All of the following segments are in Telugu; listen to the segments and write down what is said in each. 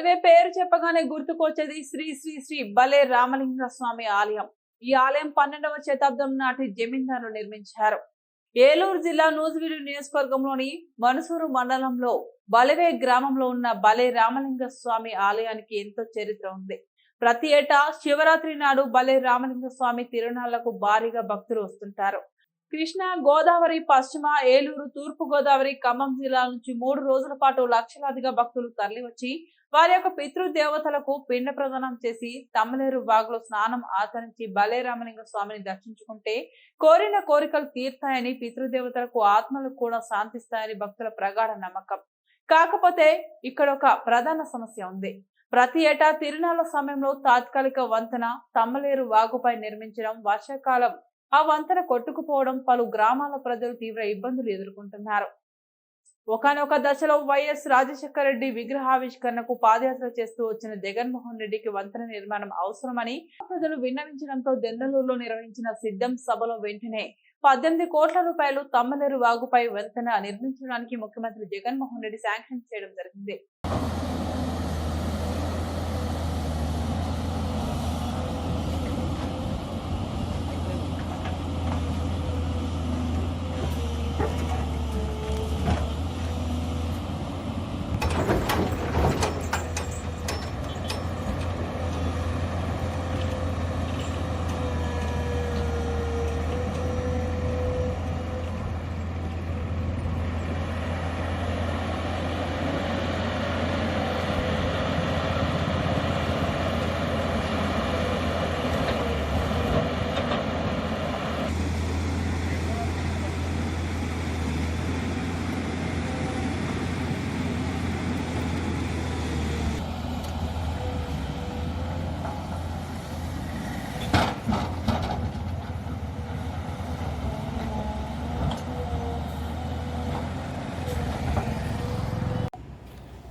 బలివే పేరు చెప్పగానే గుర్తుకొచ్చేది శ్రీ శ్రీ శ్రీ బలే రామలింగ స్వామి ఆలయం. ఈ ఆలయం పన్నెండవ శతాబ్దం నాటి జమీందారులు నిర్మించారు. ఏలూరు జిల్లా నూజివీడు నియోజకవర్గంలోని మనసూరు మండలంలో బలివే గ్రామంలో ఉన్న బలే రామలింగ స్వామి ఆలయానికి ఎంతో చరిత్ర ఉంది. ప్రతి ఏటా శివరాత్రి నాడు బలే రామలింగ స్వామి తిరునాళ్ళకు భారీగా భక్తులు వస్తుంటారు. కృష్ణా గోదావరి పశ్చిమ ఏలూరు తూర్పు గోదావరి ఖమ్మం జిల్లాల నుంచి మూడు రోజుల పాటు లక్షలాదిగా భక్తులు తరలివచ్చి వారి యొక్క పితృదేవతలకు పిండ ప్రదానం చేసి తమ్మలేరు బాగులో స్నానం ఆచరించి బలే రామలింగ స్వామిని దర్శించుకుంటే కోరిన కోరికలు తీర్తాయని పితృదేవతలకు ఆత్మలు కూడా శాంతిస్తాయని భక్తుల ప్రగాఢ నమ్మకం. కాకపోతే ఇక్కడ ఒక ప్రధాన సమస్య ఉంది. ప్రతి ఏటా తిరునాళ్ళ సమయంలో తాత్కాలిక వంతెన తమ్మలేరు వాగుపై నిర్మించడం వర్షాకాలం ఆ వంతెన కొట్టుకుపోవడం పలు గ్రామాల ప్రజలు తీవ్ర ఇబ్బందులు ఎదుర్కొంటున్నారు. ఒకనొక దశలో వైఎస్ రాజశేఖర రెడ్డి విగ్రహావిష్కరణకు పాదయాత్ర చేస్తూ వచ్చిన జగన్మోహన్ రెడ్డికి వంతెన నిర్మాణం అవసరమని ప్రజలు విన్నవించడంతో దెందలూరులో నిర్వహించిన సిద్ధం సభలో వెంటనే పద్దెనిమిది కోట్ల రూపాయలు తమ్మలేరు వాగుపై వంతెన నిర్మించడానికి ముఖ్యమంత్రి జగన్మోహన్ రెడ్డి శాంక్షన్ చేయడం జరిగింది.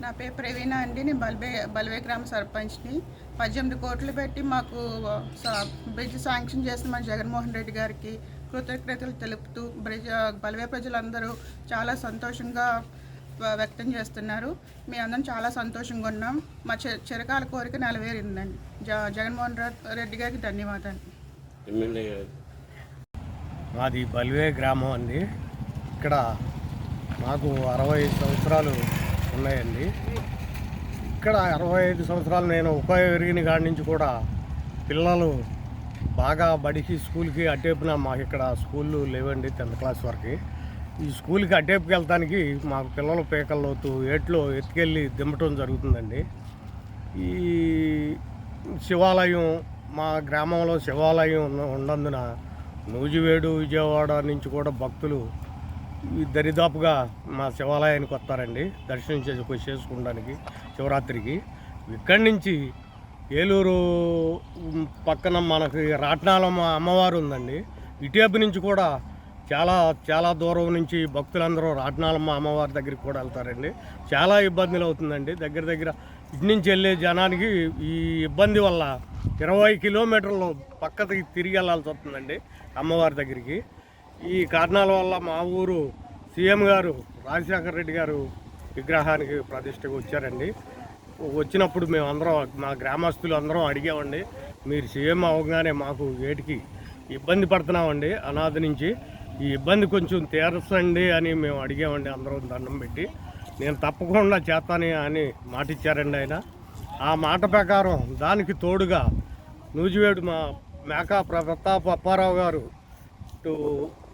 నా పేరు ప్రవీణ అండి. నేను బల్బే బల్వే గ్రామ సర్పంచ్ని. పద్దెనిమిది కోట్లు పెట్టి మాకు బ్రిడ్జ్ శాంక్షన్ చేసిన మన జగన్మోహన్ రెడ్డి గారికి కృతజ్ఞతలు తెలుపుతూ బ్రిడ్జ్ బల్వే ప్రజలందరూ చాలా సంతోషంగా వ్యక్తం చేస్తున్నారు. మీ అందరం చాలా సంతోషంగా ఉన్నాం. మా చె- చిరకాల కోరిక నెరవేరిందండి. జ జగన్మోహన్ రెడ్డి గారికి ధన్యవాదాలు. ఎమ్మెల్యే గారు. మాది బల్వే గ్రామం అండి. ఇక్కడ నాకు అరవై సంవత్సరాలు ఉన్నాయండి. ఇక్కడ అరవై ఐదు సంవత్సరాలు నేను ఉపయోగిన కాడి నుంచి కూడా పిల్లలు బాగా బడికి స్కూల్కి అడ్డేపున మాకు ఇక్కడ స్కూళ్ళు లేవండి టెన్త్ క్లాస్ వరకు. ఈ స్కూల్కి అడ్డేపుకి వెళ్తానికి మాకు పిల్లలు పేకల్లోతు ఏట్లో ఎత్తుకెళ్ళి దింపటం జరుగుతుందండి. ఈ శివాలయం మా గ్రామంలో శివాలయం ఉన్న- ఉన్నందున నూజివేడు విజయవాడ నుంచి కూడా భక్తులు దరిదాపుగా మా శివాలయానికి వస్తారండి. దర్శనం చేసి చేసుకోవడానికి శివరాత్రికి. ఇక్కడి నుంచి ఏలూరు పక్కన మనకి రాట్నాలమ్మ అమ్మవారు ఉందండి. ఇటువైపు నుంచి కూడా చాలా చాలా దూరం నుంచి భక్తులందరూ రాట్నాలమ్మ అమ్మవారి దగ్గరికి కూడా వెళ్తారండి. చాలా ఇబ్బందులు అవుతుందండి. దగ్గర దగ్గర ఇటు నుంచి వెళ్ళే జనానికి ఈ ఇబ్బంది వల్ల ఇరవై కిలోమీటర్లు పక్కకి తిరిగి వెళ్ళాల్సి వస్తుందండి అమ్మవారి దగ్గరికి. ఈ కారణాల వల్ల మా ఊరు సీఎం గారు రాజశేఖర రెడ్డి గారు విగ్రహానికి ప్రతిష్టకు వచ్చారండి. వచ్చినప్పుడు మేము అందరం మా గ్రామస్తులు అందరం అడిగామండి మీరు సీఎం అవగానే మాకు వేటికి ఇబ్బంది పడుతున్నామండి అనాథ నుంచి. ఈ ఇబ్బంది కొంచెం తీర్చండి అని మేము అడిగామండి అందరం దండం పెట్టి. నేను తప్పకుండా చేస్తాను అని మాట ఇచ్చారండి ఆయన. ఆ మాట ప్రకారం దానికి తోడుగా నూజివేడు మా మేకా ప్రతాప్ అప్పారావు గారు టు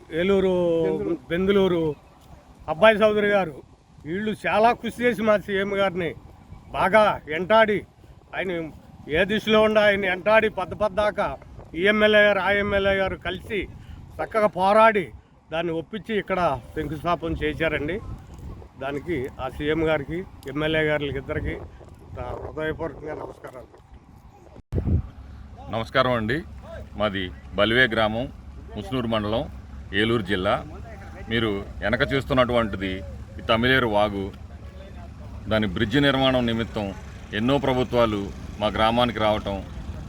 ఏలూరు బెందులూరు అబ్బాయి చౌదరి గారు వీళ్ళు చాలా కృషి చేసి మా సీఎం గారిని బాగా ఎంటాడి ఆయన ఏ దిశలో ఉండ ఆయన ఎంటాడి పెద్ద పెద్దాక ఈ ఎమ్మెల్యే గారు ఆ ఎమ్మెల్యే గారు కలిసి చక్కగా పోరాడి దాన్ని ఒప్పించి ఇక్కడ శంకుస్థాపన చేశారండి. దానికి ఆ సీఎం గారికి ఎమ్మెల్యే గారికి ఇద్దరికి హృదయపూర్వకంగా నమస్కారాలు. నమస్కారం అండి. మాది బలివే గ్రామం ముస్నూరు మండలం. ఏలూరు జిల్లా. మీరు వెనక చూస్తున్నటువంటిది తమిళేరు వాగు. దాని బ్రిడ్జి నిర్మాణం నిమిత్తం ఎన్నో ప్రభుత్వాలు మా గ్రామానికి రావటం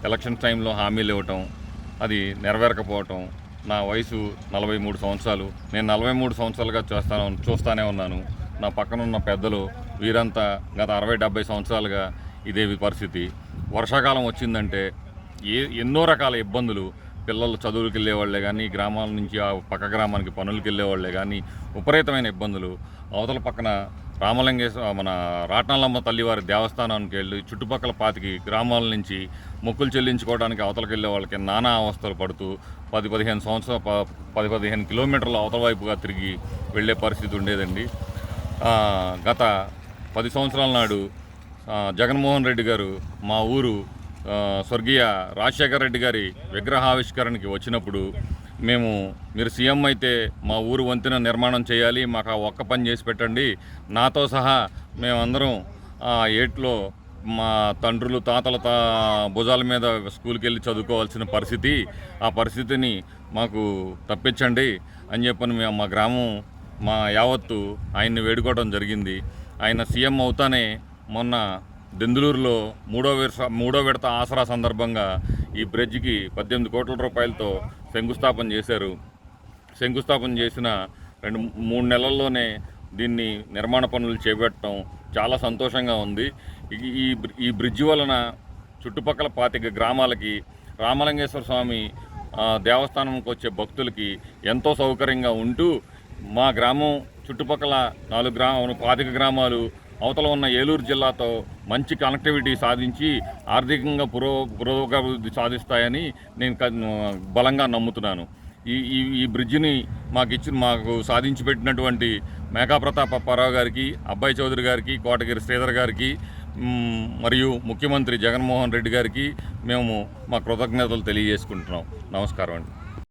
ఎలక్షన్ టైంలో హామీలు ఇవ్వటం అది నెరవేరకపోవటం నా వయసు నలభై మూడు సంవత్సరాలు. నేను నలభై మూడు సంవత్సరాలుగా చూస్తాను చూస్తానే ఉన్నాను. నా పక్కన ఉన్న పెద్దలు వీరంతా గత అరవై డెబ్బై సంవత్సరాలుగా ఇదే పరిస్థితి. వర్షాకాలం వచ్చిందంటే ఏ ఎన్నో రకాల ఇబ్బందులు పిల్లలు చదువులకు వెళ్ళేవాళ్ళే కానీ గ్రామాల నుంచి ఆ పక్క గ్రామానికి పనులకు వెళ్ళేవాళ్ళే కానీ విపరీతమైన ఇబ్బందులు. అవతల పక్కన రామలింగేశ్వర మన రాట్నాలమ్మ తల్లివారి దేవస్థానానికి వెళ్ళి చుట్టుపక్కల పాతికి గ్రామాల నుంచి మొక్కులు చెల్లించుకోవడానికి అవతలకి వెళ్ళే వాళ్ళకి నానా అవస్థలు పడుతూ పది పదిహేను సంవత్సరాల పది పదిహేను కిలోమీటర్ల అవతల వైపుగా తిరిగి వెళ్ళే పరిస్థితి ఉండేదండి. గత పది సంవత్సరాల నాడు జగన్మోహన్ రెడ్డి గారు మా ఊరు స్వర్గీయ రాజశేఖర రెడ్డి గారి విగ్రహావిష్కరణకి వచ్చినప్పుడు మేము మీరు సీఎం అయితే మా ఊరు వంతెన నిర్మాణం చేయాలి మాకు ఆ ఒక్క పని చేసి పెట్టండి. నాతో సహా మేమందరం ఆ ఏట్లో మా తండ్రులు తాతల తా భుజాల మీద స్కూల్కి వెళ్ళి చదువుకోవాల్సిన పరిస్థితి ఆ పరిస్థితిని మాకు తప్పించండి అని చెప్పని మేము మా గ్రామం మా యావత్తు ఆయన్ని వేడుకోవడం జరిగింది. ఆయన సీఎం అవుతానే మొన్న దెందులూరులో మూడో విడత మూడో విడత ఆసరా సందర్భంగా ఈ బ్రిడ్జికి పద్దెనిమిది కోట్ల రూపాయలతో శంకుస్థాపన చేశారు. శంకుస్థాపన చేసిన రెండు మూడు నెలల్లోనే దీన్ని నిర్మాణ పనులు చేపట్టడం చాలా సంతోషంగా ఉంది. ఈ- ఈ బ్రి- ఈ బ్రిడ్జి వలన చుట్టుపక్కల పాతిక గ్రామాలకి రామలింగేశ్వర స్వామి దేవస్థానంకి వచ్చే భక్తులకి ఎంతో సౌకర్యంగా ఉంటూ మా గ్రామం చుట్టుపక్కల నాలుగు గ్రామ పాతిక గ్రామాలు అవతల ఉన్న ఏలూరు జిల్లాతో మంచి కనెక్టివిటీ సాధించి ఆర్థికంగా పురో పురోగతి సాధిస్తాయని నేను బలంగా నమ్ముతున్నాను. ఈ ఈ ఈ బ్రిడ్జిని మాకు ఇచ్చిన మాకు సాధించి పెట్టినటువంటి మేఘాప్రతాప్ అప్పారావు గారికి అబ్బాయి చౌదరి గారికి కోటగిరి శ్రీధర్ గారికి మరియు ముఖ్యమంత్రి జగన్మోహన్ రెడ్డి గారికి మేము మా కృతజ్ఞతలు తెలియజేసుకుంటున్నాం. నమస్కారం అండి.